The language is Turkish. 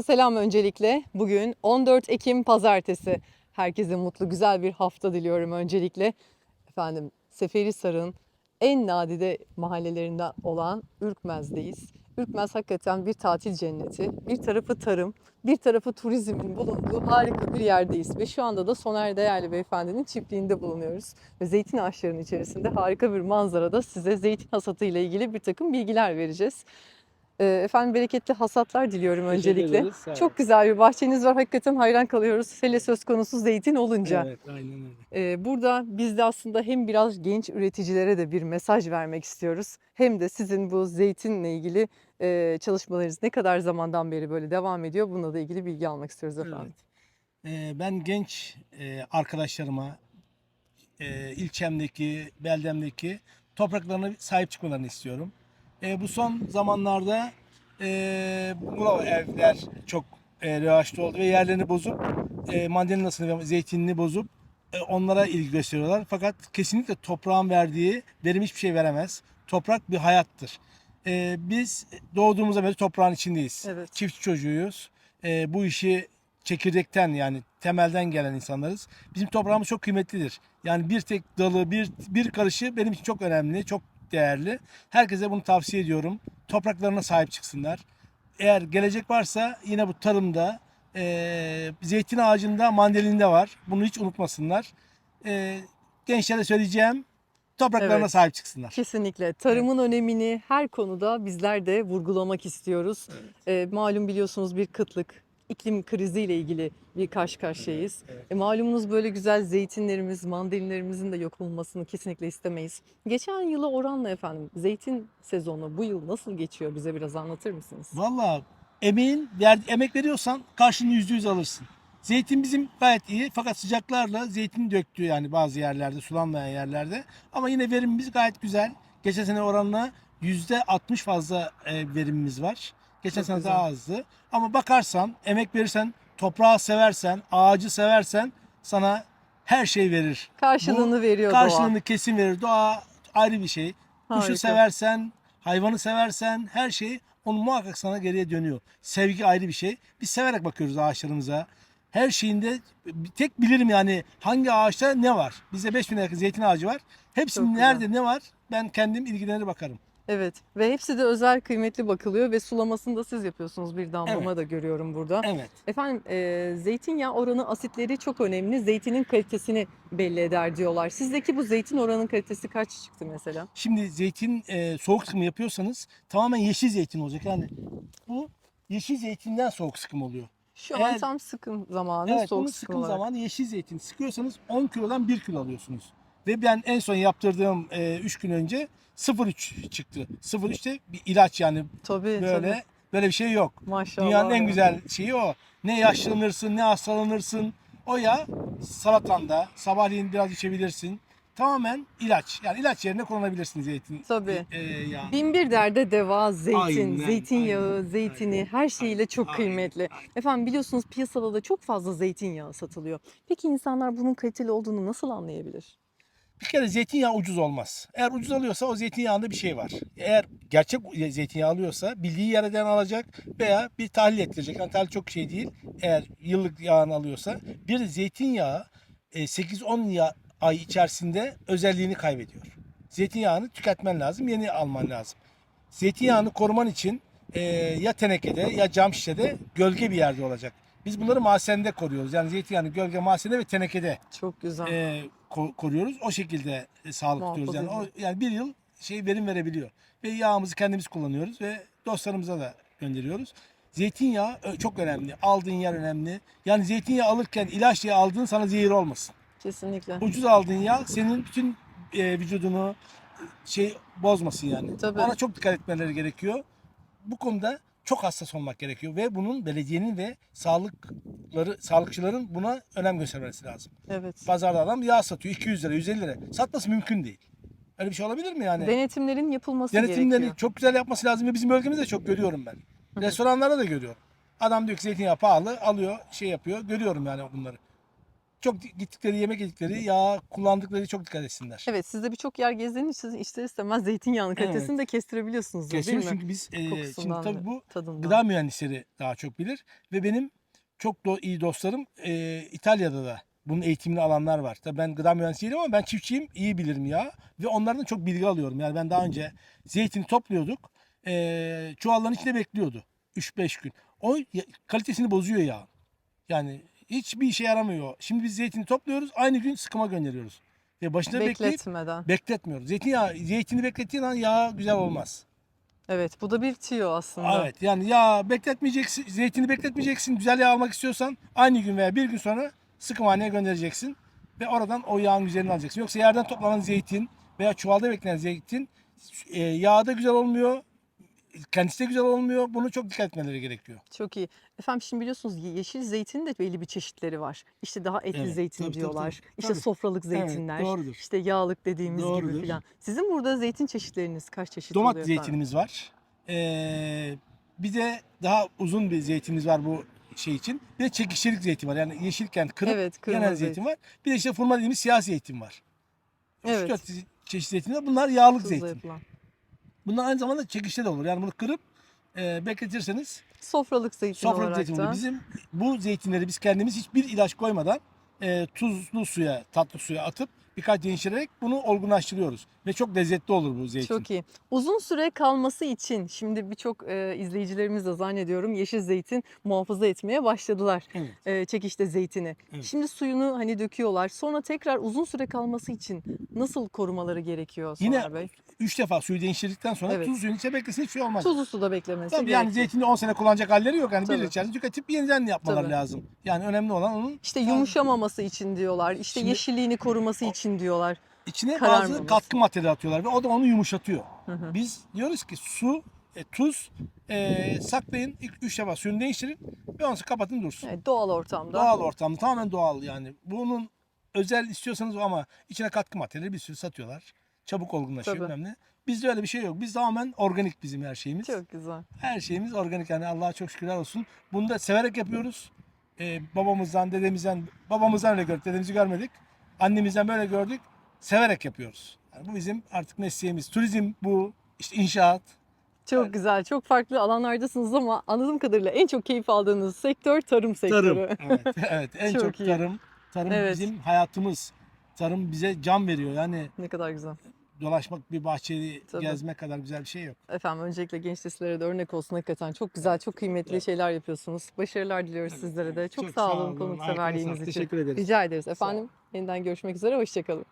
Selam öncelikle. Bugün 14 Ekim Pazartesi. Herkese mutlu, güzel bir hafta diliyorum öncelikle. Efendim, Seferihisar'ın en nadide mahallelerinden olan Ürkmez'deyiz. Ürkmez hakikaten bir tatil cenneti. Bir tarafı tarım, bir tarafı turizmin bulunduğu harika bir yerdeyiz. Ve şu anda da Soner Değerli Beyefendi'nin çiftliğinde bulunuyoruz. Ve zeytin ağaçlarının içerisinde harika bir manzarada size zeytin hasatı ile ilgili bir takım bilgiler vereceğiz. Ee, Efendim bereketli hasatlar diliyorum Teşekkür öncelikle. ederiz. Çok güzel bir bahçeniz var. Hakikaten hayran kalıyoruz. Hele söz konusu zeytin olunca. Evet, aynen öyle. Ee, burada biz de aslında hem biraz genç üreticilere de bir mesaj vermek istiyoruz. Hem de sizin bu zeytinle ilgili e, çalışmalarınız ne kadar zamandan beri böyle devam ediyor? Bununla da ilgili bilgi almak istiyoruz efendim. Evet. Ee, ben genç e, arkadaşlarıma e, ilçemdeki, beldemdeki topraklarına sahip çıkmalarını istiyorum. E, bu son zamanlarda e, bungalov evler çok e, revaçta oldu ve yerlerini bozup e, mandalinasını ve zeytinini bozup e, onlara ilgi gösteriyorlar. Fakat kesinlikle toprağın verdiği verim hiçbir şey veremez. Toprak bir hayattır. E, biz doğduğumuzda beri toprağın içindeyiz. Evet. Çift çocuğuyuz. E, bu işi çekirdekten yani temelden gelen insanlarız. Bizim toprağımız çok kıymetlidir. Yani bir tek dalı, bir bir karışı benim için çok önemli, çok değerli. Herkese bunu tavsiye ediyorum. Topraklarına sahip çıksınlar. Eğer gelecek varsa yine bu tarımda, e, zeytin ağacında, mandalinde var. Bunu hiç unutmasınlar. E, gençlere söyleyeceğim, topraklarına Evet. sahip çıksınlar. Kesinlikle. Tarımın önemini her konuda bizler de vurgulamak istiyoruz. Ee, malum biliyorsunuz bir kıtlık, iklim kriziyle ilgili bir karşı karşıyayız. Evet, evet. E, malumunuz böyle güzel zeytinlerimiz, mandalinlerimizin de yok olmasını kesinlikle istemeyiz. Geçen yıla oranla efendim zeytin sezonu bu yıl nasıl geçiyor bize biraz anlatır mısınız? Valla emeğin, ver, emek veriyorsan karşını yüzde yüz alırsın. Zeytin bizim gayet iyi fakat sıcaklarla zeytin döktü yani bazı yerlerde sulanmayan yerlerde. Ama yine verimimiz gayet güzel. Geçen sene oranla yüzde 60 fazla e, verimimiz var. Geçen sene daha azdı. Ama bakarsan, emek verirsen, toprağı seversen, ağacı seversen sana her şey verir. Karşılığını veriyor Karşılığını kesin verir. Doğa ayrı bir şey. doğa. Kuşu Harika. seversen, hayvanı seversen her şey onun muhakkak sana geriye dönüyor. Sevgi ayrı bir şey. Biz severek bakıyoruz ağaçlarımıza. Her şeyinde tek bilirim yani hangi ağaçta ne var. Bizde 5000 yakın zeytin ağacı var. Hepsinin Çok güzel. nerede ne var ben kendim ilgilenir bakarım. Evet ve hepsi de özel kıymetli bakılıyor ve sulamasını da siz yapıyorsunuz bir damlama da görüyorum burada. Evet. Efendim e, zeytinyağı oranı asitleri çok önemli. Zeytinin kalitesini belli eder diyorlar. Sizdeki bu zeytin oranının kalitesi kaç çıktı mesela? Şimdi zeytin e, soğuk sıkım yapıyorsanız tamamen yeşil zeytin olacak. Yani bu yeşil zeytinden soğuk sıkım oluyor. Şu an Eğer- tam sıkım zamanı, Evet soğuk sıkım sıkım olarak. zamanı yeşil zeytin sıkıyorsanız 10 kilodan 1 kilo alıyorsunuz. Ve ben en son yaptırdığım 3 gün önce 0.3 çıktı. 0.3 de bir ilaç yani Tabii böyle tabii. böyle bir şey yok. Maşallah. Dünyanın en güzel şeyi o. Ne yaşlanırsın ne hastalanırsın. O ya salatanda sabahleyin biraz içebilirsin. Tamamen ilaç. Yani ilaç yerine kullanabilirsin zeytin. Tabii. E, yağı. Bin bir derde deva, zeytin, Aynen, zeytinyağı, aynen, zeytini aynen, her şeyiyle çok Aynen, kıymetli. aynen. Efendim biliyorsunuz piyasada da çok fazla zeytinyağı satılıyor. Peki insanlar bunun kaliteli olduğunu nasıl anlayabilir? Bir kere zeytinyağı ucuz olmaz. Eğer ucuz alıyorsa o zeytinyağında bir şey var. Eğer gerçek zeytinyağı alıyorsa bildiği yerden alacak veya bir tahlil ettirecek. Yani tahlil çok şey değil. Eğer yıllık yağını alıyorsa bir zeytinyağı e, 8-10 ya- ay içerisinde özelliğini kaybediyor. Zeytinyağını tüketmen lazım, yeni alman lazım. Zeytinyağını koruman için e, ya tenekede ya cam şişede gölge bir yerde olacak. Biz bunları mahzende koruyoruz. Yani zeytinyağını gölge mahzende ve tenekede Çok güzel. e, ko- koruyoruz. O şekilde e, sağlık Muhafaza tutuyoruz. Yani, o, yani bir yıl şey verim verebiliyor. Ve yağımızı kendimiz kullanıyoruz ve dostlarımıza da gönderiyoruz. Zeytinyağı çok önemli. Aldığın yer önemli. Yani zeytinyağı alırken ilaç diye aldığın sana zehir olmasın. Kesinlikle. Ucuz aldığın yağ senin bütün e, vücudunu e, şey bozmasın yani. Tabii. Ona çok dikkat etmeleri gerekiyor. Bu konuda çok hassas olmak gerekiyor ve bunun belediyenin ve sağlıkları sağlıkçıların buna önem göstermesi lazım. Evet. Pazarda adam yağ satıyor 200 lira 150 lira. Satması mümkün değil. Öyle bir şey olabilir mi yani? Denetimlerin yapılması Denetimleri gerekiyor. çok güzel yapması lazım ve bizim bölgemizde çok görüyorum ben. Restoranlarda da görüyorum. Adam diyor ki zeytinyağı pahalı alıyor şey yapıyor görüyorum yani bunları. Çok gittikleri yemek yedikleri yağ kullandıkları çok dikkat etsinler. Evet siz de birçok yer gezdiğiniz için ister istemez zeytinyağının kalitesini Evet. de kestirebiliyorsunuz da, değil mi? çünkü biz e, şimdi tabii bu tadından. gıda mühendisleri daha çok bilir ve benim çok do- iyi dostlarım e, İtalya'da da bunun eğitimini alanlar var. Tabii ben gıda mühendisi değilim ama ben çiftçiyim, iyi bilirim ya ve onlardan çok bilgi alıyorum. Yani ben daha önce zeytini topluyorduk, e, çuvalların içinde bekliyordu 3-5 gün. O kalitesini bozuyor ya. Yani hiçbir işe yaramıyor. Şimdi biz zeytini topluyoruz, aynı gün sıkıma gönderiyoruz. Ve başında bekleyip Bekletmeden. bekletmiyoruz. Zeytinyağı, zeytini beklettiğin an yağ güzel olmaz. Evet bu da bir tüyo aslında. Evet yani yağ bekletmeyeceksin, zeytini bekletmeyeceksin. Güzel yağ almak istiyorsan aynı gün veya bir gün sonra sıkımhaneye göndereceksin. Ve oradan o yağın güzelini alacaksın. Yoksa yerden toplanan zeytin veya çuvalda beklenen zeytin e, yağı da güzel olmuyor. Kendisi de güzel olmuyor. Bunu çok dikkat etmeleri gerekiyor. Çok iyi. Efendim şimdi biliyorsunuz ye- yeşil zeytinin de belli bir çeşitleri var. İşte daha etli Evet, zeytin tabii, tabii, diyorlar. tabii. İşte Tabii. sofralık Evet, zeytinler. doğrudur. İşte yağlık dediğimiz gibi Doğrudur. filan. Sizin burada zeytin çeşitleriniz kaç çeşit Domat oluyor efendim? zeytinimiz var. Ee, bir de daha uzun bir zeytinimiz var bu şey için. Bir de çekişçilik zeytin var. Yani yeşilken kırıp Evet, genel zeytin. zeytin var. Bir de işte fırma dediğimiz siyah zeytin var. Evet. Şu çeşit zeytin var. Bunlar yağlık Tuzla zeytin. yapılan. Bunlar aynı zamanda çekişte de olur. Yani bunu kırıp e, bekletirseniz Sofralık zeytin sofralık olarak zeytin olur. da. Bizim bu zeytinleri biz kendimiz hiçbir ilaç koymadan e, tuzlu suya, tatlı suya atıp birkaç değiştirerek bunu olgunlaştırıyoruz. Ve çok lezzetli olur bu zeytin. Çok iyi. Uzun süre kalması için şimdi birçok e, izleyicilerimiz de zannediyorum yeşil zeytin muhafaza etmeye başladılar. Evet. E, çekişte zeytini. Evet. Şimdi suyunu hani döküyorlar. Sonra tekrar uzun süre kalması için nasıl korumaları gerekiyor Soner Yine Bey? Üç defa suyu değiştirdikten sonra Evet. tuz suyun içine beklesin hiçbir şey olmaz. Tuzlu suda beklemesi Tabii gerekiyor. yani zeytini 10 sene kullanacak halleri yok. Yani Tabii. bir içerisinde tüketip yeniden yapmaları Tabii. lazım. Yani önemli olan onun İşte yumuşamaması için diyorlar. İşte Şimdi- yeşilliğini koruması için diyorlar. içine Kararmaması. bazı katkı maddeleri atıyorlar ve o da onu yumuşatıyor. Hı hı. Biz diyoruz ki su, e, tuz e, saklayın. İlk 3 defa suyunu değiştirin ve ondan sonra kapatın dursun. Evet, doğal ortamda. Doğal ortamda tamamen doğal yani. Bunun özel istiyorsanız o ama içine katkı maddeleri bir sürü satıyorlar. Çabuk olgunlaşıyor Tabii. bilmem ne. Bizde öyle bir şey yok. Biz tamamen organik bizim her şeyimiz. Çok güzel. Her şeyimiz organik yani Allah'a çok şükürler olsun. Bunu da severek yapıyoruz. Ee, babamızdan, dedemizden, babamızdan öyle gördük. Dedemizi görmedik. Annemizden böyle gördük. Severek yapıyoruz. Yani bu bizim artık mesleğimiz. Turizm bu, işte inşaat. Çok Evet. güzel. Çok farklı alanlardasınız ama anladığım kadarıyla en çok keyif aldığınız sektör tarım sektörü. Tarım. Evet, evet. En Çok çok, iyi. tarım. Tarım Evet. bizim hayatımız. Tarım bize can veriyor. Yani Ne kadar güzel. Dolaşmak bir bahçeyi Tabii. gezmek kadar güzel bir şey yok. Efendim öncelikle genç nesillere de örnek olsun hakikaten. Çok güzel, çok kıymetli Evet. şeyler yapıyorsunuz. Başarılar diliyoruz sizlere de. Çok, sağ olun konukseverliğiniz için. Teşekkür ederiz. Rica ederiz efendim. Yeniden görüşmek üzere. Hoşçakalın.